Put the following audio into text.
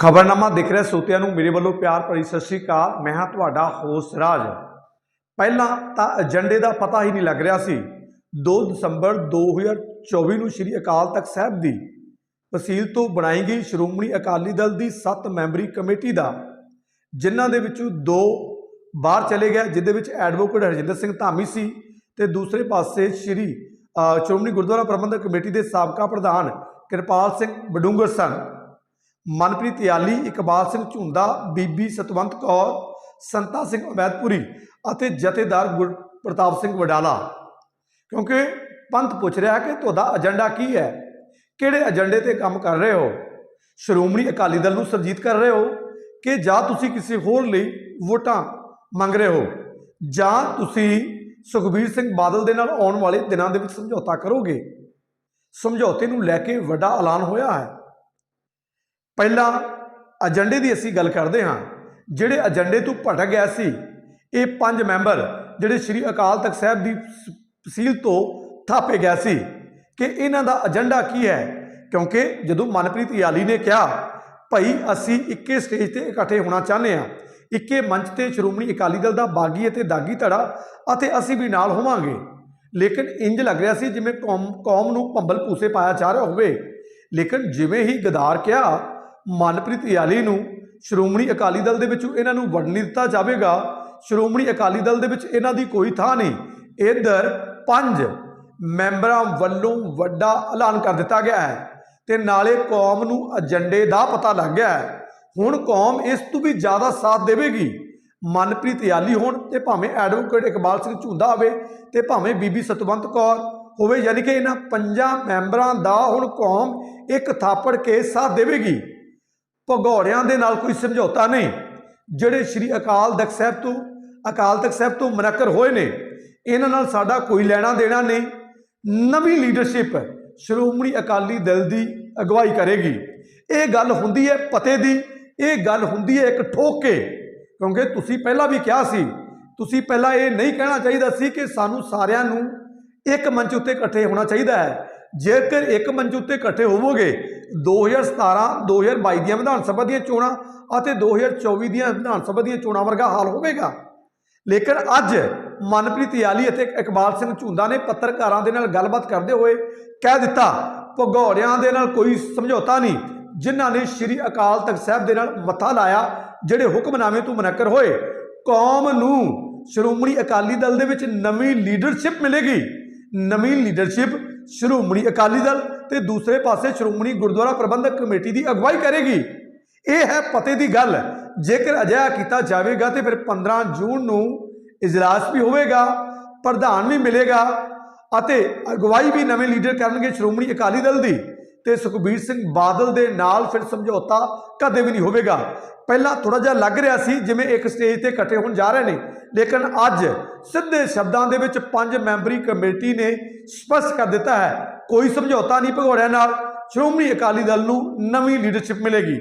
ਖਬਰਨਾਮਾ ਦੇਖ ਰਹੇ ਸੋਤਿਆਂ ਨੂੰ, ਮੇਰੇ ਵੱਲੋਂ ਪਿਆਰ ਭਰੀ ਸਤਿ ਸ਼੍ਰੀ ਅਕਾਲ। ਮੈਂ ਹਾਂ ਤੁਹਾਡਾ ਹੋਸਟ ਰਾਜ। ਪਹਿਲਾਂ ਤਾਂ ਏਜੰਡੇ ਦਾ ਪਤਾ ਹੀ ਨਹੀਂ ਲੱਗ ਰਿਹਾ ਸੀ। 2 ਦਸੰਬਰ 2024 ਨੂੰ ਸ੍ਰੀ ਅਕਾਲ ਤਖਤ ਸਾਹਿਬ ਦੀ ਵਸੀਲ ਤੋਂ ਬਣਾਈ ਗਈ ਸ਼੍ਰੋਮਣੀ ਅਕਾਲੀ ਦਲ ਦੀ 7 ਮੈਂਬਰੀ ਕਮੇਟੀ ਦਾ, ਜਿਨ੍ਹਾਂ ਦੇ ਵਿੱਚੋਂ ਦੋ ਬਾਹਰ ਚਲੇ ਗਏ ਜਿਦੇ ਵਿੱਚ ਐਡਵੋਕੇਟ ਹਰਜਿੰਦਰ ਸਿੰਘ ਧਾਮੀ ਸੀ ਤੇ ਦੂਸਰੇ ਪਾਸੇ ਸ੍ਰੀ ਸ਼੍ਰੋਮਣੀ ਗੁਰਦੁਆਰਾ ਪ੍ਰਬੰਧਕ ਕਮੇਟੀ ਦੇ ਸਾਬਕਾ ਪ੍ਰਧਾਨ ਕਿਰਪਾਲ ਸਿੰਘ ਬਡੂੰਗਰ ਸਨ। ਮਨਪ੍ਰੀਤ ਯਾਲੀ, ਇਕਬਾਲ ਸਿੰਘ ਝੁੰਦਾ ਬੀਬੀ ਸਤਵੰਤ ਕੌਰ, ਸੰਤਾ ਸਿੰਘ ਉਮੈਦਪੁਰੀ ਅਤੇ ਜਥੇਦਾਰ ਗੁਰਪ੍ਰਤਾਪ ਸਿੰਘ ਵਡਾਲਾ। ਕਿਉਂਕਿ ਪੰਥ ਪੁੱਛ ਰਿਹਾ ਕਿ ਤੁਹਾਡਾ ਏਜੰਡਾ ਕੀ ਹੈ? ਕਿਹੜੇ ਏਜੰਡੇ ਤੇ ਕੰਮ ਕਰ ਰਹੇ ਹੋ? ਸ਼੍ਰੋਮਣੀ ਅਕਾਲੀ ਦਲ ਨੂੰ ਸਰਜੀਤ ਕਰ ਰਹੇ ਹੋ? ਕਿ ਜਾਂ ਤੁਸੀਂ ਕਿਸੇ ਹੋਰ ਲਈ ਵੋਟਾਂ ਮੰਗ ਰਹੇ ਹੋ? ਜਾਂ ਤੁਸੀਂ ਸੁਖਬੀਰ ਸਿੰਘ ਬਾਦਲ ਦੇ ਨਾਲ ਆਉਣ ਵਾਲੇ ਦਿਨਾਂ ਦੇ ਵਿੱਚ ਸਮਝੌਤਾ ਕਰੋਗੇ? ਸਮਝੌਤੇ ਨੂੰ ਲੈ ਕੇ ਵੱਡਾ ਐਲਾਨ ਹੋਇਆ ਹੈ। ਪਹਿਲਾਂ ਏਜੰਡੇ ਦੀ ਅਸੀਂ ਗੱਲ ਕਰਦੇ ਹਾਂ। ਜਿਹੜੇ ਏਜੰਡੇ ਤੋਂ ਭਟਕ ਗਿਆ ਸੀ, ਇਹ ਪੰਜ ਮੈਂਬਰ ਜਿਹੜੇ ਸ੍ਰੀ ਅਕਾਲ ਤਖਤ ਸਾਹਿਬ ਦੀ ਸ- ਤੋਂ ਥਾਪੇ ਗਿਆ ਸੀ ਕਿ ਇਹਨਾਂ ਦਾ ਏਜੰਡਾ ਕੀ ਹੈ? ਕਿਉਂਕਿ ਜਦੋਂ ਮਨਪ੍ਰੀਤ ਯਾਲੀ ਨੇ ਕਿਹਾ, ਭਾਈ ਅਸੀਂ ਇੱਕੇ ਸਟੇਜ ਤੇ ਇਕੱਠੇ ਹੋਣਾ ਚਾਹੁੰਦੇ ਹਾਂ। ਇੱਕੇ ਮੰਚ ਤੇ ਸ਼੍ਰੋਮਣੀ ਅਕਾਲੀ ਦਲ ਦਾ ਬਾਗੀ ਅਤੇ ਦਾਗੀ ਧੜਾ ਅਤੇ ਅਸੀਂ ਵੀ ਨਾਲ ਹੋਵਾਂਗੇ। ਲੇਕਿਨ ਇੰਜ ਲੱਗ ਰਿਹਾ ਸੀ ਜਿਵੇਂ ਕੌਮ ਕੌਮ ਨੂੰ ਭੰਬਲ ਪੂਸੇ ਪਾਇਆ ਜਾ ਰਿਹਾ ਹੋਵੇ। ਲੇਕਿਨ ਜਿਵੇਂ ਹੀ ਗਦਾਰ ਕਿਹਾ ਮਨਪ੍ਰੀਤ ਯਾਲੀ ਨੂੰ ਸ਼੍ਰੋਮਣੀ ਅਕਾਲੀ ਦਲ ਦੇ ਵਿੱਚ ਇਹਨਾਂ ਨੂੰ ਵੰਡ ਨਹੀਂ ਦਿੱਤਾ ਜਾਵੇਗਾ। ਸ਼੍ਰੋਮਣੀ ਅਕਾਲੀ ਦਲ ਦੇ ਵਿੱਚ ਇਹਨਾਂ ਦੀ ਕੋਈ ਥਾਂ ਨਹੀਂ। ਇੱਧਰ ਪੰਜ ਮੈਂਬਰਾਂ ਵੱਲੋਂ ਵੱਡਾ ਐਲਾਨ ਕਰ ਦਿੱਤਾ ਗਿਆ ਹੈ ਤੇ ਨਾਲੇ ਕੌਮ ਨੂੰ ਏਜੰਡੇ ਦਾ ਪਤਾ ਲੱਗ ਗਿਆ ਹੈ। ਹੁਣ ਕੌਮ ਇਸ ਤੋਂ ਵੀ ਜ਼ਿਆਦਾ ਸਾਥ ਦੇਵੇਗੀ। ਮਨਪ੍ਰੀਤ ਯਾਲੀ ਹੋਣ ਤੇ ਭਾਵੇਂ ਐਡਵੋਕੇਟ ਇਕਬਾਲ ਸਿੰਘ ਝੁੰਦਾ ਹੋਵੇ ਤੇ ਭਾਵੇਂ ਬੀਬੀ ਸਤਵੰਤ ਕੌਰ ਹੋਵੇ, ਯਾਨੀ ਕਿ ਇਹਨਾਂ ਪੰਜਾਂ ਮੈਂਬਰਾਂ ਦਾ ਹੁਣ ਕੌਮ ਇੱਕ ਥਾਪੜ ਕੇ ਸਾਥ ਦੇਵੇਗੀ। ਭਗੌੜਿਆਂ ਦੇ ਨਾਲ ਕੋਈ ਸਮਝੌਤਾ ਨਹੀਂ। ਜਿਹੜੇ ਸ੍ਰੀ ਅਕਾਲ ਤਖਤ ਸਾਹਿਬ ਤੋਂ, ਅਕਾਲ ਤਖਤ ਸਾਹਿਬ ਤੋਂ ਮੁਨੱਕਰ ਹੋਏ ਨੇ, ਇਹਨਾਂ ਨਾਲ ਸਾਡਾ ਕੋਈ ਲੈਣਾ ਦੇਣਾ ਨਹੀਂ। ਨਵੀਂ ਲੀਡਰਸ਼ਿਪ ਸ਼੍ਰੋਮਣੀ ਅਕਾਲੀ ਦਲ ਦੀ ਅਗਵਾਈ ਕਰੇਗੀ। ਇਹ ਗੱਲ ਹੁੰਦੀ ਹੈ ਪਤੇ ਦੀ, ਇਹ ਗੱਲ ਹੁੰਦੀ ਹੈ ਇੱਕ ਠੋਕ। ਕੇ ਕਿਉਂਕਿ ਤੁਸੀਂ ਪਹਿਲਾਂ ਵੀ ਕਿਹਾ ਸੀ, ਤੁਸੀਂ ਪਹਿਲਾਂ ਇਹ ਨਹੀਂ ਕਹਿਣਾ ਚਾਹੀਦਾ ਸੀ ਕਿ ਸਾਨੂੰ ਸਾਰਿਆਂ ਨੂੰ ਇੱਕ ਮੰਚ ਉੱਤੇ ਇਕੱਠੇ ਹੋਣਾ ਚਾਹੀਦਾ ਹੈ। ਜੇਕਰ ਇੱਕ ਮੰਚ ਉੱਤੇ ਇਕੱਠੇ ਹੋਵੋਗੇ 2017 2022 ਦੀਆਂ ਵਿਧਾਨ ਸਭਾ ਦੀਆਂ ਚੋਣਾਂ ਅਤੇ 2024 ਦੀਆਂ ਵਿਧਾਨ ਸਭਾ ਦੀਆਂ ਚੋਣਾਂ ਵਰਗਾ ਹਾਲ ਹੋਵੇਗਾ। ਲੇਕਿਨ ਅੱਜ ਮਨਪ੍ਰੀਤ ਯਾਲੀ ਅਤੇ ਇਕਬਾਲ ਸਿੰਘ ਝੁੰਦਾ ਨੇ ਪੱਤਰਕਾਰਾਂ ਦੇ ਨਾਲ ਗੱਲਬਾਤ ਕਰਦੇ ਹੋਏ ਕਹਿ ਦਿੱਤਾ, ਭਗੌੜਿਆਂ ਦੇ ਨਾਲ ਕੋਈ ਸਮਝੌਤਾ ਨਹੀਂ, ਜਿਨ੍ਹਾਂ ਨੇ ਸ੍ਰੀ ਅਕਾਲ ਤਖਤ ਸਾਹਿਬ ਦੇ ਨਾਲ ਮੱਥਾ ਲਾਇਆ, ਜਿਹੜੇ ਹੁਕਮਨਾਮੇ ਤੋਂ ਮੁਨੱਕਰ ਹੋਏ। ਕੌਮ ਨੂੰ ਸ਼੍ਰੋਮਣੀ ਅਕਾਲੀ ਦਲ ਦੇ ਵਿੱਚ ਨਵੀਂ ਲੀਡਰਸ਼ਿਪ ਮਿਲੇਗੀ। ਨਵੀਂ ਲੀਡਰਸ਼ਿਪ ਸ਼੍ਰੋਮਣੀ ਅਕਾਲੀ ਦਲ ਤੇ ਦੂਸਰੇ ਪਾਸੇ ਸ਼੍ਰੋਮਣੀ ਗੁਰਦੁਆਰਾ ਪ੍ਰਬੰਧਕ ਕਮੇਟੀ ਦੀ ਅਗਵਾਈ ਕਰੇਗੀ। ਇਹ ਹੈ ਪਤੇ ਦੀ ਗੱਲ। ਜੇਕਰ ਅਜਿਹਾ ਕੀਤਾ ਜਾਵੇਗਾ ਤੇ ਫਿਰ 15 ਜੂਨ ਨੂੰ ਇਜਲਾਸ ਵੀ ਹੋਵੇਗਾ, ਪ੍ਰਧਾਨ ਵੀ ਮਿਲੇਗਾ ਅਤੇ ਅਗਵਾਈ ਵੀ ਨਵੇਂ ਲੀਡਰ ਕਰਨਗੇ ਸ਼੍ਰੋਮਣੀ ਅਕਾਲੀ ਦਲ ਦੀ। ਤੇ ਸੁਖਬੀਰ ਸਿੰਘ ਬਾਦਲ ਦੇ ਨਾਲ ਫਿਰ ਸਮਝੌਤਾ ਕਦੇ ਵੀ ਨਹੀਂ ਹੋਵੇਗਾ। ਪਹਿਲਾਂ ਥੋੜਾ ਜਿਹਾ ਲੱਗ ਰਿਹਾ ਸੀ ਜਿਵੇਂ ਇੱਕ ਸਟੇਜ ਤੇ ਇਕੱਠੇ ਹੋਣ ਜਾ ਰਹੇ ਨੇ, ਲੇਕਿਨ ਅੱਜ ਸਿੱਧੇ ਸ਼ਬਦਾਂ ਦੇ ਵਿੱਚ ਪੰਜ ਮੈਂਬਰੀ ਕਮੇਟੀ ਨੇ ਸਪਸ਼ਟ ਕਰ ਦਿੱਤਾ ਹੈ, ਕੋਈ ਸਮਝੌਤਾ ਨਹੀਂ ਭਗੌੜਿਆਂ ਨਾਲ। ਸ਼੍ਰੋਮਣੀ ਅਕਾਲੀ ਦਲ ਨੂੰ ਨਵੀਂ ਲੀਡਰਸ਼ਿਪ ਮਿਲੇਗੀ।